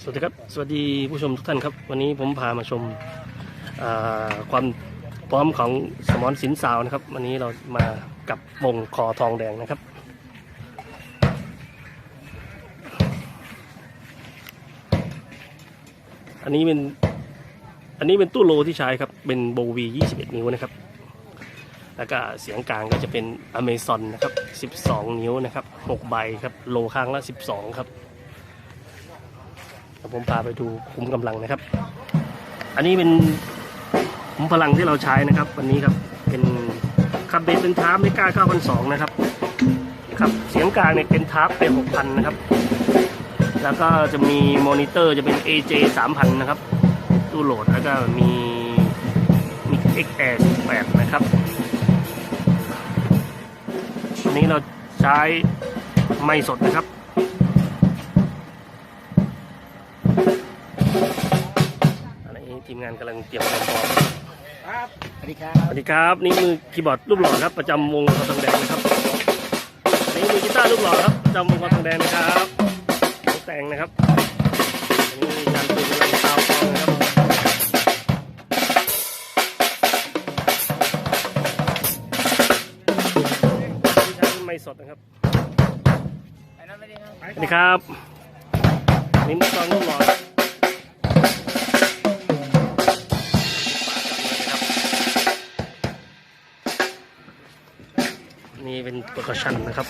สวัสดีครับ สวัสดีผู้ชมทุกท่านครับ วันนี้ผมพามาชมาความพร้อมของสมอนสินสาวนะครับ วันนี้เรามากับวงคอทองแดงนะครับ อันนี้เป็นอันนี้เป็นตู้โลที่ใช้ครับ เป็นโบวี21 นิ้วนะครับ แล้วก็เสียงกลางก็จะเป็นอเมซอนนะครับ 12 นิ้วนะครับ 6 ใบครับ โลข้างละ 12 ครับ ผมพาไปดูคุมกำลังนะครับ อันนี้เป็นคุมพลังที่เราใช้นะครับ วันนี้ครับเป็นคับเบสเป็นทาร์ปไม่กล้า9,200นะครับครับเสียงกลางเนี่ยเป็นทาร์ปเป็น6,000นะครับ แล้วก็จะมีมอนิเตอร์จะเป็น AJ 3,000นะครับตู้โหลดแล้วก็มีมี XR 18นะครับวันนี้เราใช้ไม่สดนะครับ งานกำลังเตรียมความพร้อมครับสวัสดีครับสวัสดีครับ นี่มือคีย์บอร์ดรูปหล่อครับ ประจำวงกอทองแดงนะครับอันนี้มือกีตาร์รูปหล่อครับประจำวงกอทองแดงนะครับน้องแต่งนะครับอันนี้งานปืนกำลังตาวกองนะครับที่ใช้เป็นไม้สดนะครับไอ้นั่นไม่ได้นะสวัสดีครับอันนี่มือกลองรูปหล่อ นี่เป็นประกชันนะครับ